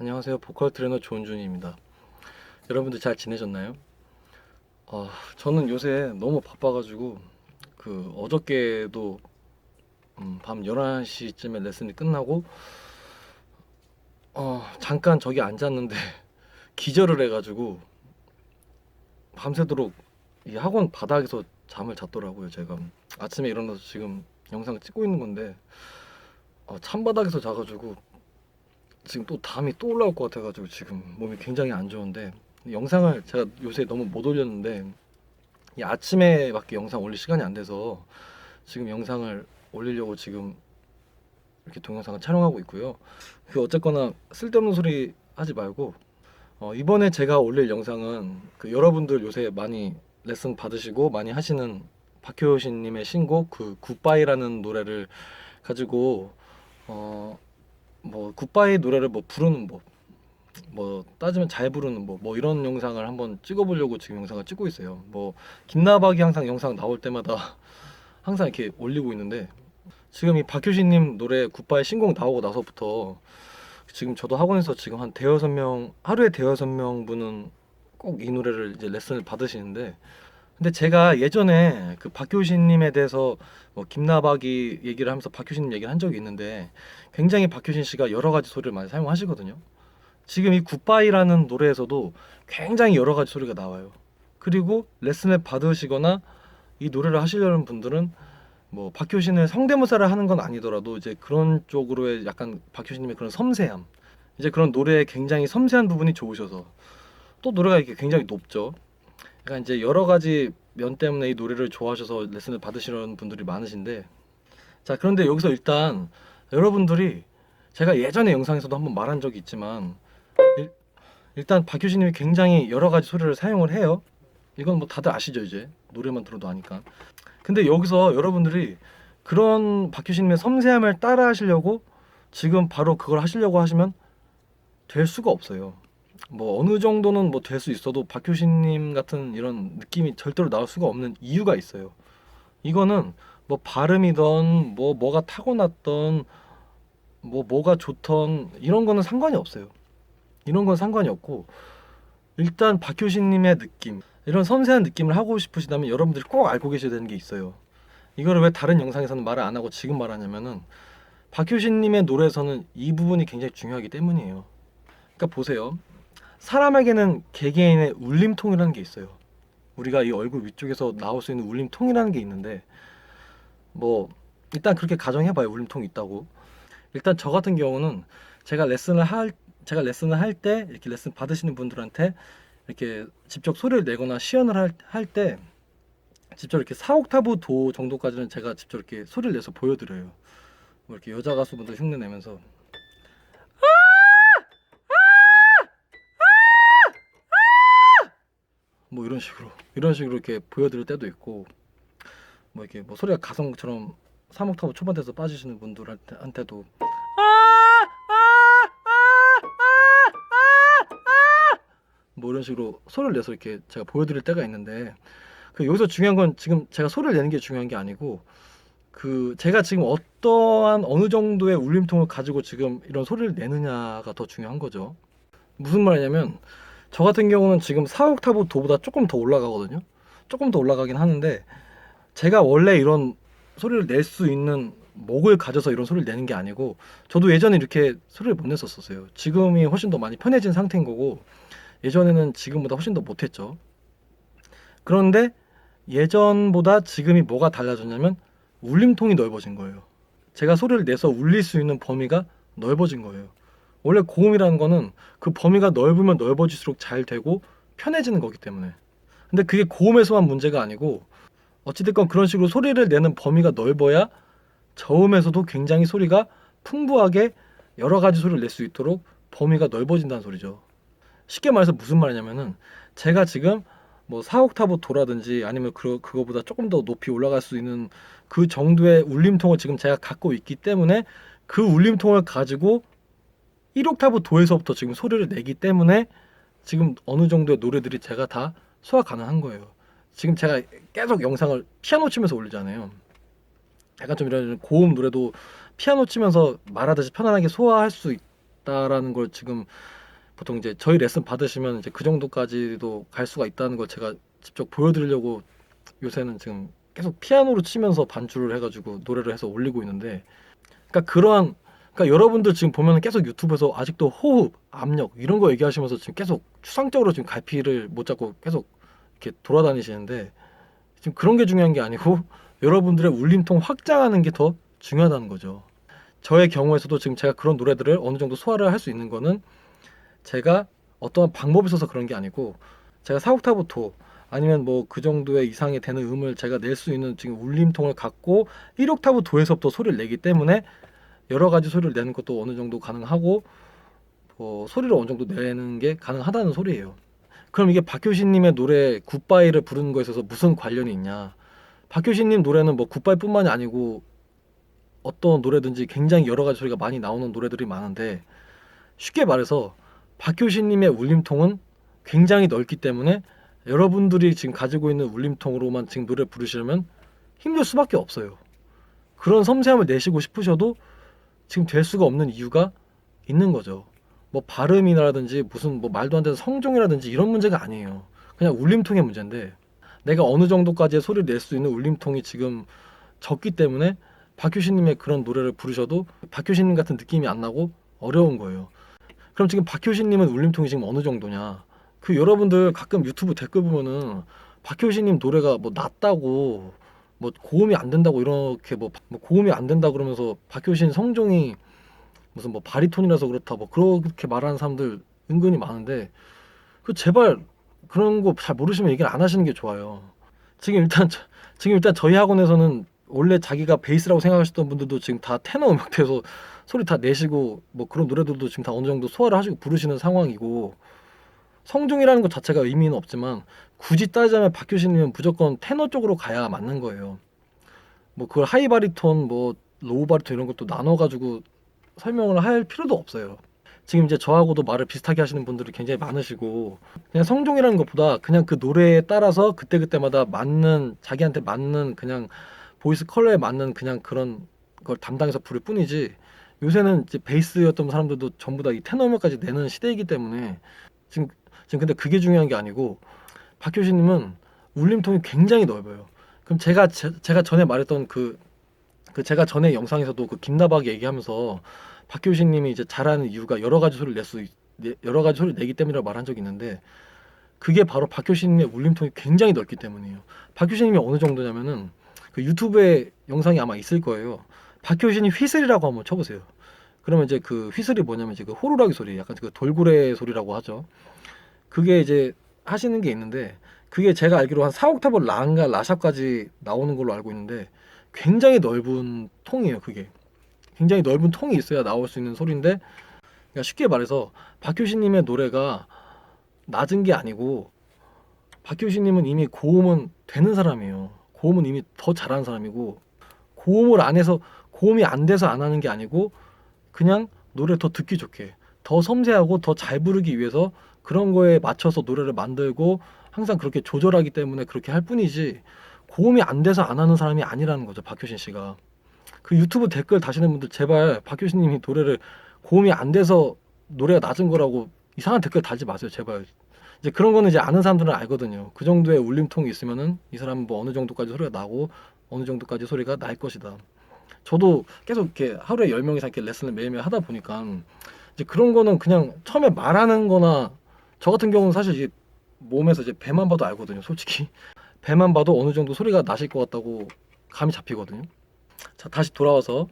안녕하세요. 보컬 트레이너 조은준입니다. 여러분들 잘 지내셨나요? 어, 저는 요새 너무 바빠가지고 그 어저께도 음, 밤 11시쯤에 레슨이 끝나고 어, 잠깐 저기 앉았는데 기절을 해가지고 밤새도록 이 학원 바닥에서 잠을 잤더라고요. 제가 아침에 일어나서 지금 영상 찍고 있는 건데 어, 찬바닥에서 자가지고 지금 또 담이 또 올라올 것 같아가지고 지금 몸이 굉장히 안 좋은데 영상을 제가 요새 너무 못 올렸는데 이 아침에밖에 영상 올릴 시간이 안 돼서 지금 영상을 올리려고 지금 이렇게 동영상을 촬영하고 있고요. 그 어쨌거나 쓸데없는 소리 하지 말고 어, 이번에 제가 올릴 영상은 그 여러분들 요새 많이 레슨 받으시고 많이 하시는 박효신님의 신곡 그 굿바이라는 노래를 가지고 어, 뭐 굿바이 노래를 뭐 부르는 법, 뭐 따지면 잘 부르는 법, 뭐 이런 영상을 한번 찍어보려고 지금 영상을 찍고 있어요. 뭐 김나박이 항상 영상 나올 때마다 항상 이렇게 올리고 있는데 지금 이 박효신님 노래 굿바이 신곡 나오고 나서부터 지금 저도 학원에서 지금 한 대여섯 명 하루에 대여섯 명 분은 꼭 이 노래를 이제 레슨을 받으시는데 근데 제가 예전에 그 박효신님에 대해서 뭐 김나박이 얘기를 하면서 박효신님 얘기를 한 적이 있는데 굉장히 박효신 씨가 여러 가지 소리를 많이 사용하시거든요. 지금 이 굿바이라는 노래에서도 굉장히 여러 가지 소리가 나와요. 그리고 레슨을 받으시거나 이 노래를 하시려는 분들은 뭐 박효신의 성대모사를 하는 건 아니더라도 이제 그런 쪽으로의 약간 박효신님의 그런 섬세함, 이제 그런 노래에 굉장히 섬세한 부분이 좋으셔서 또 노래가 이렇게 굉장히 높죠. 그러니까 이제 여러 가지 면 때문에 이 노래를 좋아하셔서 레슨을 받으시는 분들이 많으신데 자 그런데 여기서 일단 여러분들이 제가 예전에 영상에서도 한번 말한 적이 있지만 일, 일단 박효신님이 굉장히 여러 가지 소리를 사용을 해요. 이건 뭐 다들 아시죠 이제 노래만 들어도 아니까. 근데 여기서 여러분들이 그런 박효신님의 섬세함을 따라 하시려고 지금 바로 그걸 하시려고 하시면 될 수가 없어요. 뭐 어느 정도는 뭐 될 수 있어도 박효신님 같은 이런 느낌이 절대로 나올 수가 없는 이유가 있어요. 이거는 뭐 발음이던 뭐 뭐가 타고났던 뭐 뭐가 좋던 이런 거는 상관이 없어요. 이런 건 상관이 없고 일단 박효신님의 느낌 이런 섬세한 느낌을 하고 싶으시다면 여러분들이 꼭 알고 계셔야 되는 게 있어요. 이거를 왜 다른 영상에서는 말을 안 하고 지금 말하냐면은 박효신님의 노래에서는 이 부분이 굉장히 중요하기 때문이에요. 그러니까 보세요. 사람에게는 개개인의 울림통이라는 게 있어요. 우리가 이 얼굴 위쪽에서 나올 수 있는 울림통이라는 게 있는데 뭐 일단 그렇게 가정해봐요. 울림통이 있다고. 일단 저 같은 경우는 제가 레슨을 할 제가 레슨을 할 때 이렇게 레슨 받으시는 분들한테 이렇게 직접 소리를 내거나 시연을 할할때 직접 이렇게 4옥타브 도 정도까지는 제가 직접 이렇게 소리를 내서 보여드려요. 뭐 이렇게 여자 가수분들 흉내 내면서 뭐 이런 식으로 이런 식으로 이렇게 보여드릴 때도 있고 뭐 이렇게 뭐 소리가 가성처럼 3옥타브 초반대에서 빠지시는 분들한테도 뭐 이런 식으로 소리를 내서 이렇게 제가 보여드릴 때가 있는데 그 여기서 중요한 건 지금 제가 소리를 내는 게 중요한 게 아니고 그 제가 지금 어떠한 어느 정도의 울림통을 가지고 지금 이런 소리를 내느냐가 더 중요한 거죠. 무슨 말이냐면 저 같은 경우는 지금 4옥타브 도보다 조금 더 올라가거든요. 조금 더 올라가긴 하는데 제가 원래 이런 소리를 낼 수 있는 목을 가져서 이런 소리를 내는 게 아니고 저도 예전에 이렇게 소리를 못 냈었어요. 지금이 훨씬 더 많이 편해진 상태인 거고 예전에는 지금보다 훨씬 더 못했죠. 그런데 예전보다 지금이 뭐가 달라졌냐면 울림통이 넓어진 거예요. 제가 소리를 내서 울릴 수 있는 범위가 넓어진 거예요. 원래 고음이라는 거는 그 범위가 넓으면 넓어질수록 잘 되고 편해지는 거기 때문에. 근데 그게 고음에서만 문제가 아니고 어찌됐건 그런 식으로 소리를 내는 범위가 넓어야 저음에서도 굉장히 소리가 풍부하게 여러 가지 소리를 낼 수 있도록 범위가 넓어진다는 소리죠. 쉽게 말해서 무슨 말이냐면은 제가 지금 뭐 4옥타브 도라든지 아니면 그, 그거보다 조금 더 높이 올라갈 수 있는 그 정도의 울림통을 지금 제가 갖고 있기 때문에 그 울림통을 가지고 1옥타브 도에서부터 지금 소리를 내기 때문에 지금 어느 정도의 노래들이 제가 다 소화 가능한 거예요. 지금 제가 계속 영상을 피아노 치면서 올리잖아요. 약간 좀 이런 고음 노래도 피아노 치면서 말하듯이 편안하게 소화할 수 있, 있다라는 걸 지금 보통 이제 저희 레슨 받으시면 이제 그 정도까지도 갈 수가 있다는 걸 제가 직접 보여드리려고 요새는 지금 계속 피아노로 치면서 반주를 해가지고 노래를 해서 올리고 있는데 그러니까 그러한 그러니까 여러분들 지금 보면 계속 유튜브에서 아직도 호흡, 압력 이런 거 얘기하시면서 지금 계속 추상적으로 지금 갈피를 못 잡고 계속 이렇게 돌아다니시는데 지금 그런 게 중요한 게 아니고 여러분들의 울림통 확장하는 게 더 중요하다는 거죠. 저의 경우에서도 지금 제가 그런 노래들을 어느 정도 소화를 할 수 있는 거는 제가 어떠한 방법이 있어서 그런 게 아니고 제가 사옥타브 도 아니면 뭐 그 정도의 이상이 되는 음을 제가 낼 수 있는 지금 울림통을 갖고 1옥타브 도에서부터 소리를 내기 때문에 여러 가지 소리를 내는 것도 어느 정도 가능하고 어, 소리를 어느 정도 내는 게 가능하다는 소리예요. 그럼 이게 박효신님의 노래 굿바이를 부르는 거에 있어서 무슨 관련이 있냐? 박효신님 노래는 뭐 굿바이뿐만이 아니고 어떤 노래든지 굉장히 여러 가지 소리가 많이 나오는 노래들이 많은데 쉽게 말해서 박효신님의 울림통은 굉장히 넓기 때문에 여러분들이 지금 가지고 있는 울림통으로만 지금 노래 부르시려면 힘들 수밖에 없어요. 그런 섬세함을 내시고 싶으셔도 지금 될 수가 없는 이유가 있는 거죠. 뭐 발음이라든지 무슨 뭐 말도 안 되는 성종이라든지 이런 문제가 아니에요. 그냥 울림통의 문제인데 내가 어느 정도까지의 소리를 낼 수 있는 울림통이 지금 적기 때문에 박효신님의 그런 노래를 부르셔도 박효신님 같은 느낌이 안 나고 어려운 거예요. 그럼 지금 박효신님은 울림통이 지금 어느 정도냐? 그 여러분들 가끔 유튜브 댓글 보면은 박효신님 노래가 뭐 낮다고 뭐 고음이 안 된다고 이렇게 뭐, 뭐 고음이 안 된다 그러면서 박효신 성종이 무슨 뭐 바리톤이라서 그렇다 뭐 그렇게 말하는 사람들 은근히 많은데 그 제발 그런 거 잘 모르시면 얘기를 안 하시는 게 좋아요. 지금 일단 저- 지금 일단 저희 학원에서는 원래 자기가 베이스라고 생각하셨던 분들도 지금 다 테너 음악대에서 소리 다 내시고 뭐 그런 노래들도 지금 다 어느 정도 소화를 하시고 부르시는 상황이고 성종이라는 것 자체가 의미는 없지만 굳이 따지자면 박효신님은 무조건 테너 쪽으로 가야 맞는 거예요. 뭐 그걸 하이 바리톤 뭐 로우 바리톤 이런 것도 나눠 가지고 설명을 할 필요도 없어요. 지금 이제 저하고도 말을 비슷하게 하시는 분들이 굉장히 많으시고 그냥 성종이라는 것보다 그냥 그 노래에 따라서 그때그때마다 맞는 자기한테 맞는 그냥 보이스 컬러에 맞는 그냥 그런 걸 담당해서 부를 뿐이지 요새는 이제 베이스였던 사람들도 전부 다 이 테너 음악까지 내는 시대이기 때문에 지금 지금 근데 그게 중요한 게 아니고 박효신님은 울림통이 굉장히 넓어요. 그럼 제가 제, 제가 전에 말했던 그, 그 제가 전에 영상에서도 그 김나박 얘기하면서 박효신님이 이제 잘하는 이유가 여러 가지 소리를 낼수 여러 가지 소리를 내기 때문이라고 말한 적이 있는데 그게 바로 박효신님의 울림통이 굉장히 넓기 때문이에요. 박효신님이 어느 정도냐면은 그 유튜브에 영상이 아마 있을 거예요. 박효신이 휘슬이라고 한번 쳐보세요. 그러면 이제 그 휘슬이 뭐냐면 이제 그 호루라기 소리, 약간 그 돌고래 소리라고 하죠. 그게 이제 하시는 게 있는데 그게 제가 알기로 한 4옥타브 라인가 라샵까지 나오는 걸로 알고 있는데 굉장히 넓은 통이에요. 그게 굉장히 넓은 통이 있어야 나올 수 있는 소리인데 그러니까 쉽게 말해서 박효신님의 노래가 낮은 게 아니고 박효신님은 이미 고음은 되는 사람이에요. 고음은 이미 더 잘하는 사람이고 고음을 안 해서 고음이 안 돼서 안 하는 게 아니고 그냥 노래 더 듣기 좋게 더 섬세하고 더 잘 부르기 위해서 그런 거에 맞춰서 노래를 만들고 항상 그렇게 조절하기 때문에 그렇게 할 뿐이지 고음이 안 돼서 안 하는 사람이 아니라는 거죠 박효신 씨가. 그 유튜브 댓글 다시는 분들 제발 박효신님이 노래를 고음이 안 돼서 노래가 낮은 거라고 이상한 댓글 달지 마세요 제발. 이제 그런 거는 이제 아는 사람들은 알거든요. 그 정도의 울림통이 있으면은 이 사람은 뭐 어느 정도까지 소리가 나고 어느 정도까지 소리가 날 것이다. 저도 계속 이렇게 하루에 열명 이상 이렇게 레슨을 매일매일 하다 보니까 이제 그런 거는 그냥 처음에 말하는 거나 저 같은 경우는 사실 이제 몸에서 이제 배만 봐도 알거든요, 솔직히. 배만 봐도 어느 정도 소리가 나실 것 같다고 감이 잡히거든요. 자, 다시 돌아와서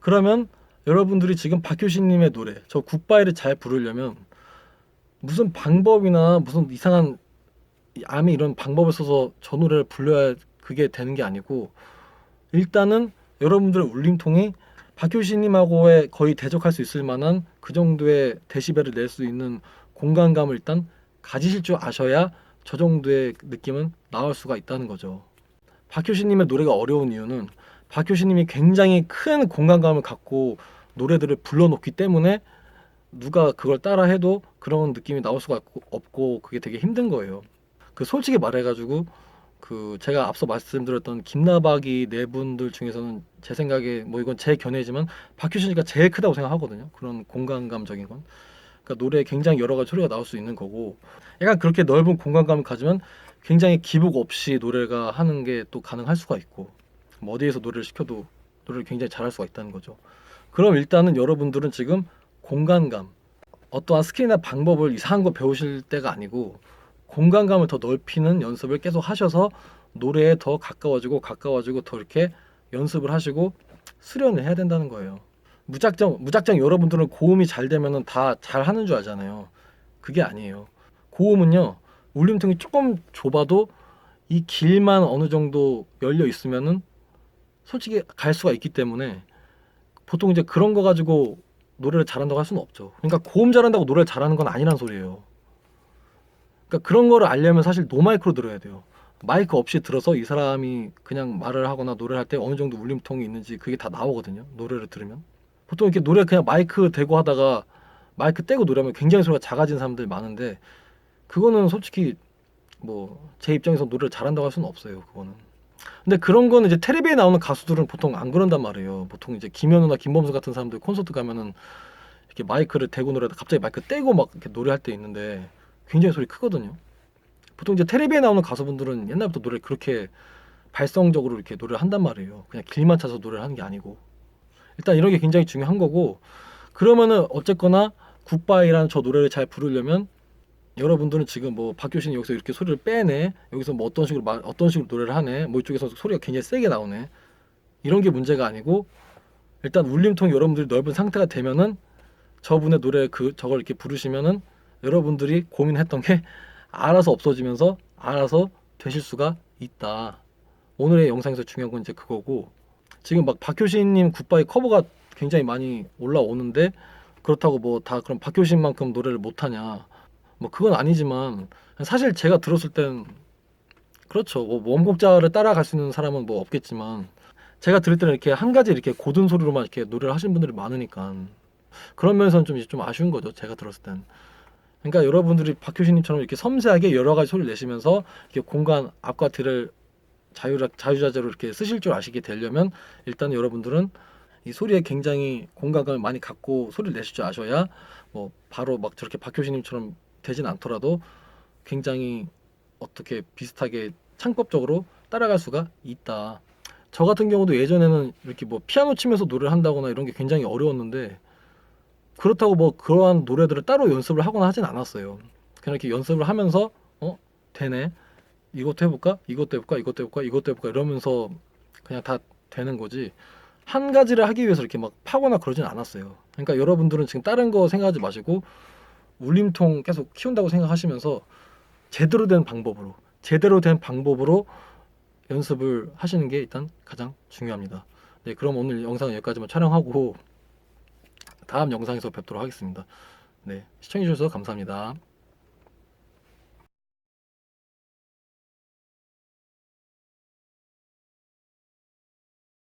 그러면 여러분들이 지금 박효신님의 노래, 저 굿바이를 잘 부르려면 무슨 방법이나 무슨 이상한 이 암이 이런 방법을 써서 저 노래를 불러야 그게 되는 게 아니고 일단은 여러분들의 울림통이 박효신님하고의 거의 대적할 수 있을 만한 그 정도의 데시벨을 낼 수 있는 공간감을 일단 가지실 줄 아셔야 저 정도의 느낌은 나올 수가 있다는 거죠. 박효신님의 노래가 어려운 이유는 박효신님이 굉장히 큰 공간감을 갖고 노래들을 불러놓기 때문에 누가 그걸 따라 해도 그런 느낌이 나올 수가 없고- 없고 그게 되게 힘든 거예요. 그 솔직히 말해가지고 그 제가 앞서 말씀드렸던 김나박이 네 분들 중에서는 제 생각에 뭐 이건 제 견해지만 박효신 씨가 제일 크다고 생각하거든요. 그런 공간감적인 건. 그러니까 노래에 굉장히 여러 가지 소리가 나올 수 있는 거고 약간 그렇게 넓은 공간감을 가지면 굉장히 기복 없이 노래가 하는 게 또 가능할 수가 있고 뭐 어디에서 노래를 시켜도 노래를 굉장히 잘할 수가 있다는 거죠. 그럼 일단은 여러분들은 지금 공간감 어떠한 스킬이나 방법을 이상한 거 배우실 때가 아니고 공간감을 더 넓히는 연습을 계속 하셔서 노래에 더 가까워지고 가까워지고 더 이렇게 연습을 하시고 수련을 해야 된다는 거예요. 무작정 무작정 여러분들은 고음이 잘 되면은 다 잘하는 줄 알잖아요. 그게 아니에요. 고음은요 울림통이 조금 좁아도 이 길만 어느 정도 열려 있으면은 솔직히 갈 수가 있기 때문에 보통 이제 그런 거 가지고 노래를 잘한다고 할 수는 없죠. 그러니까 고음 잘한다고 노래를 잘하는 건 아니란 소리예요. 그러니까 그런 거를 알려면 사실 노마이크로 들어야 돼요. 마이크 없이 들어서 이 사람이 그냥 말을 하거나 노래를 할 때 어느 정도 울림통이 있는지 그게 다 나오거든요. 노래를 들으면. 보통 이렇게 노래 그냥 마이크 대고 하다가 마이크 떼고 노래하면 굉장히 소리가 작아진 사람들 많은데 그거는 솔직히 뭐 제 입장에서 노래를 잘한다고 할 수는 없어요. 그거는. 근데 그런 거는 이제 텔레비에 나오는 가수들은 보통 안 그런단 말이에요. 보통 이제 김현우나 김범수 같은 사람들 콘서트 가면은 이렇게 마이크를 대고 노래하다 갑자기 마이크 떼고 막 이렇게 노래할 때 있는데 굉장히 소리 크거든요. 보통 이제 텔레비에 나오는 가수분들은 옛날부터 노래 를 그렇게 발성적으로 이렇게 노래를 한단 말이에요. 그냥 길만 찾아서 노래를 하는 게 아니고 일단 이런 게 굉장히 중요한 거고 그러면은 어쨌거나 굿바이라는 저 노래를 잘 부르려면 여러분들은 지금 뭐 박효신이 여기서 이렇게 소리를 빼네 여기서 뭐 어떤 식으로 말, 어떤 식으로 노래를 하네 뭐 이쪽에서 소리가 굉장히 세게 나오네 이런 게 문제가 아니고 일단 울림통이 여러분들이 넓은 상태가 되면은 저분의 노래 그 저걸 이렇게 부르시면은 여러분들이 고민했던 게 알아서 없어지면서 알아서 되실 수가 있다. 오늘의 영상에서 중요한 건 이제 그거고 지금 막 박효신님 굿바이 커버가 굉장히 많이 올라오는데 그렇다고 뭐 다 그럼 박효신만큼 노래를 못하냐. 뭐 그건 아니지만 사실 제가 들었을 땐 그렇죠. 뭐 원곡자를 따라갈 수 있는 사람은 뭐 없겠지만 제가 들을 때는 이렇게 한 가지 이렇게 고든 소리로만 이렇게 노래를 하시는 분들이 많으니까 그런 면에서는 좀, 좀 아쉬운 거죠 제가 들었을 땐. 그러니까 여러분들이 박효신님처럼 이렇게 섬세하게 여러 가지 소리를 내시면서 이렇게 공간 앞과 뒤를 자유 자유자재로 이렇게 쓰실 줄 아시게 되려면 일단 여러분들은 이 소리에 굉장히 공감을 많이 갖고 소리를 내실 줄 아셔야 뭐 바로 막 저렇게 박효신님처럼 되진 않더라도 굉장히 어떻게 비슷하게 창법적으로 따라갈 수가 있다. 저 같은 경우도 예전에는 이렇게 뭐 피아노 치면서 노래를 한다거나 이런 게 굉장히 어려웠는데 그렇다고 뭐 그러한 노래들을 따로 연습을 하거나 하진 않았어요. 그냥 이렇게 연습을 하면서 어 되네 이것도 해볼까 이것도 해볼까 이것도 해볼까 이것도 해볼까 이러면서 그냥 다 되는 거지 한 가지를 하기 위해서 이렇게 막 파거나 그러진 않았어요. 그러니까 여러분들은 지금 다른 거 생각하지 마시고 울림통 계속 키운다고 생각하시면서 제대로 된 방법으로 제대로 된 방법으로 연습을 하시는 게 일단 가장 중요합니다. 네, 그럼 오늘 영상은 여기까지만 촬영하고 다음 영상에서 뵙도록 하겠습니다. 네, 시청해 주셔서 감사합니다.